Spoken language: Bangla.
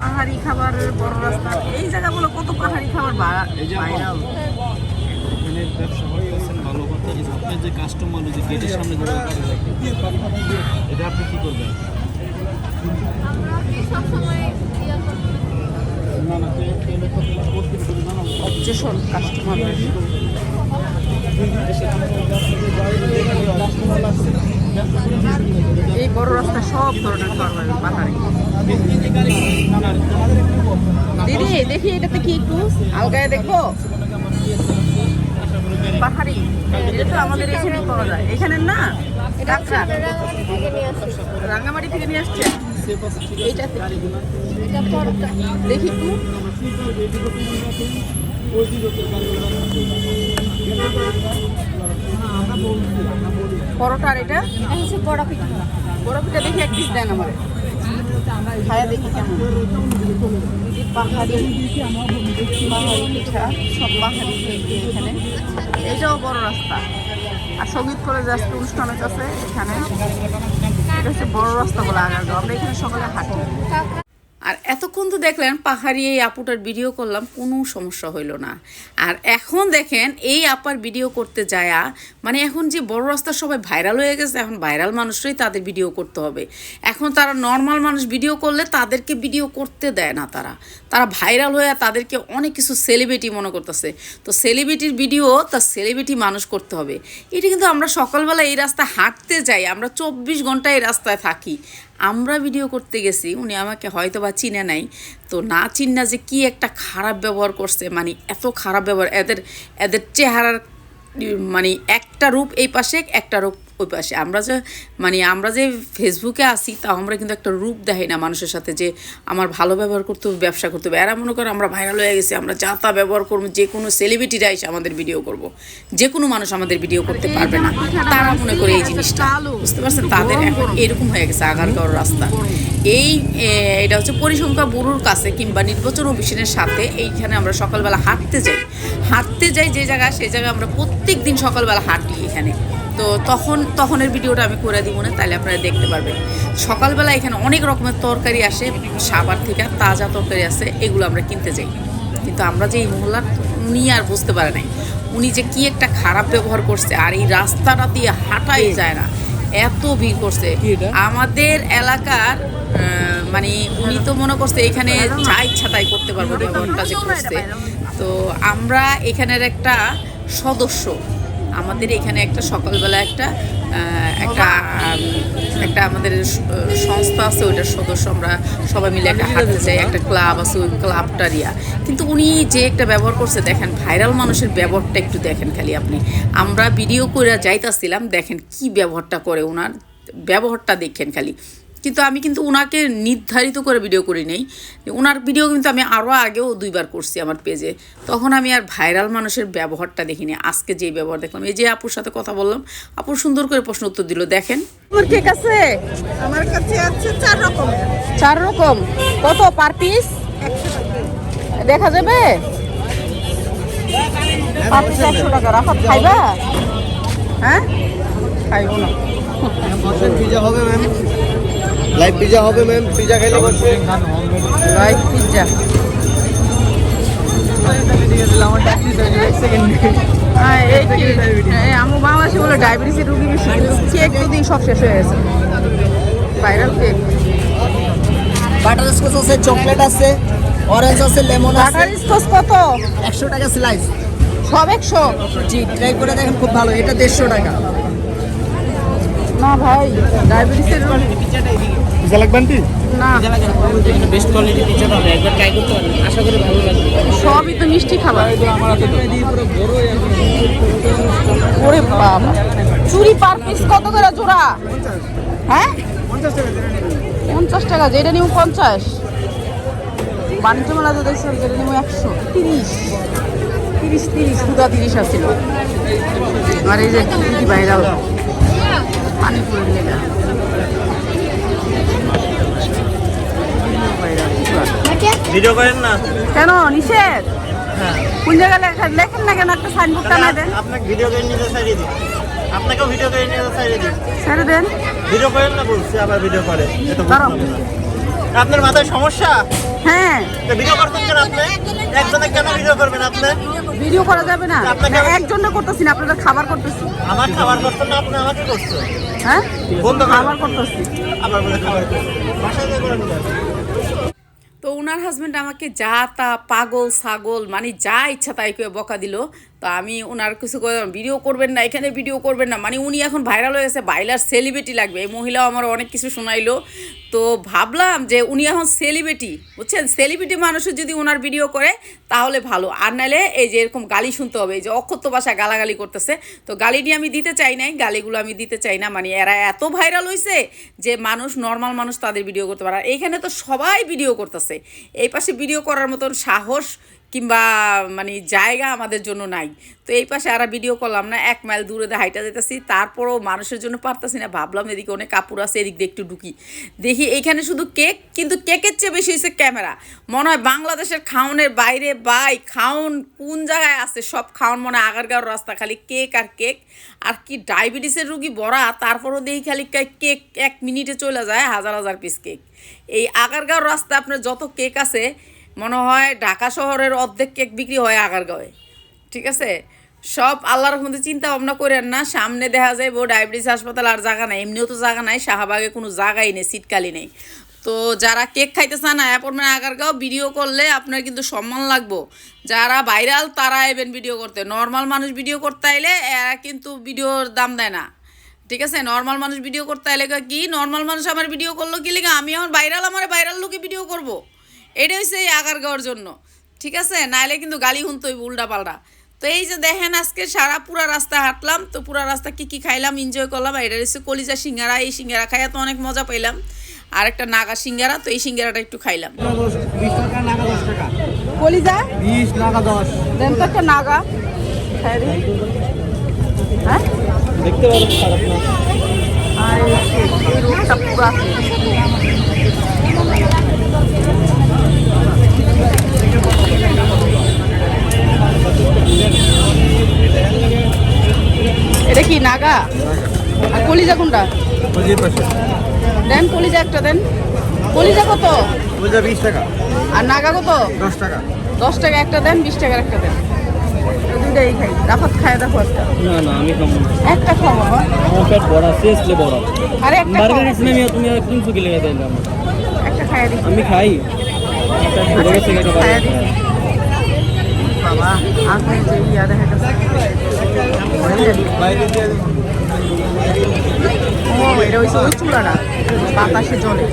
পাহাড়ি খাবারের বড় রাস্তা এই জায়গাগুলো কত পাহাড়ি খাবার ভাইরাল এখানে ব্যবসা করতেছেন ভালো কথা আপনার যে কাস্টমার যে গেটের সামনে এটা আপনি কি করবেন। অবজেশন কাস্টমার এই বড় রাস্তা সব ধরনের খাবার পাহাড়ি না, না, তোমাদের একটু বলো। দিদি দেখি এটাতে কি একটু? আলগায় দেখব? পাহাড়ি। এটা তো আমাদের এখানেই পাওয়া যায়। এখানে না? রাঙ্গামাটি থেকে নিয়ে আসছে। এইটাতে। দেখি একটু। পরোটা আর এটা? বড় পিঠা। দেখি এক পিস দেন আমার। খায়া দেখি কেমন। পাহাড়ি পাহাড়ি পিঠা, সব পাহাড়ি এখানে। এটাও বড় রাস্তা। আর সংগীত করে যাচ্ছে অনুষ্ঠান আছে এখানে। এটা হচ্ছে বড় রাস্তা বলে আগারগাঁও আমরা এখানে সকালে হাঁটি। আর এতক্ষণ তো দেখলেন পাহাড়ি এই আপুটার ভিডিও করলাম, কোনো সমস্যা হইল না। আর এখন দেখেন এই আপার ভিডিও করতে যায়া মানে এখন যে বড় রাস্তা সবাই ভাইরাল হয়ে গেছে, এখন ভাইরাল মানুষরাই তাদের ভিডিও করতে হবে। এখন তারা নর্মাল মানুষ ভিডিও করলে তাদেরকে ভিডিও করতে দেয় না তারা। তারা ভাইরাল হয়ে তাদেরকে অনেক কিছু সেলিব্রিটি মনে করতেছে। তো সেলিব্রিটির ভিডিও তার সেলিব্রিটি মানুষ করতে হবে। এটা কিন্তু আমরা সকালবেলা এই রাস্তা হাঁটতে যাই, আমরা চব্বিশ ঘণ্টা এই রাস্তায় থাকি। আমরা ভিডিও করতে গেছি, উনি আমাকে হয়তো বা চিনে নাই। তো না চিন না যে কি একটা খারাপ ব্যবহার করছে মানে এত খারাপ ব্যবহার, এদের এদের চেহারার মানে একটা রূপ এই পাশে, একটা রূপ ওই পাশে। আমরা যে মানে আমরা যে ফেসবুকে আসি তা আমরা কিন্তু একটা রূপ দেখাই না মানুষের সাথে যে আমার ভালো ব্যবহার করতে হবে, ব্যবসা করতে হবে। এরা মনে করে আমরা ভাইরাল হয়ে গেছি, আমরা যা তা ব্যবহার করব, যে কোনো সেলিব্রিটিরা এসে আমাদের ভিডিও করব। যে কোনো মানুষ আমাদের ভিডিও করতে পারবে না। তারা মনে করে এই জিনিসটা। বুঝতে পারছেন? তাদের এখন এরকম হয়ে গেছে আগারগাঁওর রাস্তা। এই এটা হচ্ছে পরিসংখ্যা ব্যুরোর কাছে কিংবা নির্বাচন অফিসের সাথে এইখানে আমরা সকালবেলা হাঁটতে যাই। হাঁটতে যাই যে জায়গায় সেই জায়গায় আমরা প্রত্যেক দিন সকালবেলা হাঁটি এখানে। তো তখন তখনের ভিডিওটা আমি করে দিব না তাহলে আপনারা দেখতে পারবেন। সকালবেলা এখানে অনেক রকমের তরকারি আসে সাবার থেকে তাজা তরকারি আছে এগুলো আমরা কিনতে যাই। কিন্তু আমরা যে এই মহল্লার উনি আর বুঝতে পারে নাই। উনি যে কি একটা খারাপ ব্যবহার করছে আর এই রাস্তাটা দিয়ে হাঁটাই যায় না। এত ভিড় করছে। আমাদের এলাকার মানে উনি তো মনে করছে এখানে যা ইচ্ছা তাই করতে পারব ব্যবহারটা যে করছে তো আমরা এখানের একটা সদস্য, আমাদের এখানে একটা সকালবেলা একটা একটা একটা আমাদের সংস্থা আছে, ওইটার সদস্য আমরা সবাই মিলে একটা হাঁটতে যাই, একটা ক্লাব আছে, ওই ক্লাবটারিয়া কিন্তু উনি যে একটা ব্যবহার করছে, দেখেন ভাইরাল মানুষের ব্যবহারটা একটু দেখেন খালি আপনি। আমরা ভিডিও করে যাইতাছিলাম, দেখেন কি ব্যবহারটা করে ওনার ব্যবহারটা দেখেন খালি। কিন্তু আমি কিন্তু ওনাকে নির্ধারিত করে ভিডিও করি নেই। ওনার ভিডিও কিন্তু আমি আরও আগেও দুইবার করছি আমার পেজে তখন আমি আর ভাইরাল মানুষের ব্যবহারটা দেখিনি। আজকে যে ব্যবহার দেখলাম এই যে আপুর সাথে কথা বললাম আপুর সুন্দর করে প্রশ্ন উত্তর দিল দেখেন। কেক আছে? আমার কাছে আছে চার রকম। চার রকম? কত পার পিস দেখা যাবে? একশো টাকা। রাফাত খাইবা? হ্যাঁ? খাইব না হবে ম্যাম। লাইভ পিজা হবে ম্যাম পিজা খেলে বসবে? লাইভ আমার বাংলাদেশে বলে ডায়াবেটিসের রুগী বেশি কেক সব শেষ হয়ে গেছে। ভাইরাল কেক বাটার স্কচ আছে চকলেট আছে অরেঞ্জ আছে লেমন আছে। বাটার স্কচ কত? একশো টাকা স্লাইস সব একশো? জি ট্রাই করে দেখেন খুব ভালো। এটা দেড়শো টাকা। না ভাই ডায়াবেটিসের রোগী। পিজা লাগবে আন্টি? না। বেস্ট কোয়ালিটি পিজ্জা পাবে। একবার ট্রাই করতে পারেন আশা করি ভালো লাগবে। সবই তো মিষ্টি খাবার। ওরে বাবা চুরি পার পিস কত করে জোড়া? হ্যাঁ? পঞ্চাশ টাকা যেটা নিব পঞ্চাশ। বাণিজ্য মেলাতে দেখছিলাম যেটা নিব একশো তিরিশ। তিরিশ তিরিশ দুটা তিরিশ আসছিল। আর এই যে কি ভাইরাল পানিপুরের লেগা ভিডিও করেন না? কেন নিষেধ? কোন জায়গায় লেখেন না কেন? একটা সাইনবোর্ড টানা দেন। আপনাকে ভিডিও করে নিতে সাইডে দিই আপনাকেও ভিডিও করে নিতে দেন। ভিডিও করেন না বলছি আবার ভিডিও করে। এটা আপনার মাথায় সমস্যা? হ্যাঁ। ভিডিও করতেন কেন আপনি? একজনে কেন ভিডিও করবেন আপনি? ভিডিও করা যাবে না। আপনাকে একজনটা করতেছি না আপনাদের খাবার করতেছি। আমার খাবার করতেন না আপনি আমাকে করছেন। হ্যাঁ। করতেছি আবার। তো ওনার হাজবেন্ড আমাকে যা তা পাগল ছাগল মানে যা ইচ্ছা তাই করে বকা দিল তো আমি ওনার কিছু ভিডিও করবেন না, এখানে ভিডিও করবেন না। মানে উনি এখন ভাইরাল হয়ে গেছে ভাইরাল সেলিব্রিটি লাগবে। এই মহিলাও আমার অনেক কিছু শোনাইলো। তো ভাবলাম যে উনি এখন সেলিব্রিটি বুঝছেন? সেলিব্রিটি মানুষও যদি ওনার ভিডিও করে, তাহলে ভালো। আর নাহলে এই যে এরকম গালি শুনতে হবে, এই যে অক্ষত্য ভাষা গালাগালি করতেছে। তো গালিটি আমি দিতে চাই নাই, গালিগুলো আমি দিতে চাই না। মানে এরা এত ভাইরাল হয়েছে যে মানুষ নর্মাল মানুষ তাদের ভিডিও করতে পারে আর এইখানে তো সবাই ভিডিও করতেছে। এই পাশে ভিডিও করার মতন সাহস কিংবা মানে জায়গা আমাদের জন্য নাই। তো এই পাশে আর ভিডিও করলাম না, এক মাইল দূরে হাইটা যেতেছি, তারপরও মানুষের জন্য পারতাছি না। ভাবলাম এদিকে অনেক কাপড় আছে, এদিক দিয়ে একটু ঢুকি। দেখি এইখানে শুধু কেক, কিন্তু কেকের চেয়ে বেশি হয়েছে ক্যামেরা। মনে হয় বাংলাদেশের খাওনের বাইরে বাই, খাওন কোন জায়গায় আছে, সব খাওন মনে হয় আগারগাঁওর রাস্তা, খালি কেক আর কেক। আর কি ডায়াবেটিসের রুগী বড়া, তারপরও দেখি খালি কেক এক মিনিটে চলে যায় হাজার হাজার পিস কেক। এই আগারগাঁওর রাস্তা আপনার যত কেক আছে মনে হয় ঢাকা শহরের অর্ধেক কেক বিক্রি হয় আগারগাঁওয়ে। ঠিক আছে? সব আল্লাহর মধ্যে চিন্তা ভাবনা করেন না, সামনে দেখা যায় বউ ডায়াবেটিস হাসপাতাল আর জায়গা নাই, এমনিও তো জায়গা নাই, শাহবাগে কোনো জায়গাই নেই সিটকালি নেই। তো যারা কেক খাইতে চান অ্যাপয়েন্টমেন্ট আগারগাঁও ভিডিও করলে আপনার কিন্তু সম্মান লাগবো। যারা ভাইরাল, তারা এবেন ভিডিও করতে নর্মাল মানুষ ভিডিও করতে আইলে এরা কিন্তু ভিডিওর দাম দেয় না। ঠিক আছে? নর্মাল মানুষ ভিডিও করতে আইলে কি নর্মাল মানুষ আমার ভিডিও করল কি লেগে? আমি আমার ভাইরাল আমার ভাইরাল লোকে ভিডিও করব? এটা হচ্ছে এই আগারগাঁওর জন্য। ঠিক আছে? নাইলে কিন্তু গালি শুনতে হইব উল্টা পাল্টা তো এই যে দেখেন আজকে সারা পুরা রাস্তা হাঁটলাম তো পুরা রাস্তা কি কি খাইলাম এনজয় করলাম আর এটা হচ্ছে কলিজা সিঙ্গারা। এই সিঙ্গারা খাইয়া তো অনেক মজা পাইলাম। আর একটা নাগা সিঙ্গারা তো এই সিঙ্গারাটা একটু খাইলাম। কলিজা? নাগা দশ। দেন তো একটা নাগা। হ্যাঁ? দেখতে আর পুরো। এটা আর কলিজা কোনটা? দেন কলিজা একটা দেন। কলিজা কত? বুঝা বিশ টাকা। আর নাগা কত? দশ টাকা। দশ টাকা একটা দেন। বিশ টাকার একটা দেন। দুইটাই খাই। রাফাত খায় দেখো একটা না না আমি খাব একটা খাও বাবা। আমার পেট বড়া সিরিয়াসলি বড়া আরে একটা। বার্গার ইসলাম তুমি আর একটা দিই। আমি খাই। একটা ছোট গেছে একটা খাইয়া দিই। বাবা যে ইয়া দেখা গেছে? বাইরে দিয়ে ও এটা হচ্ছে ওই চুলাটা বাতাসে জলে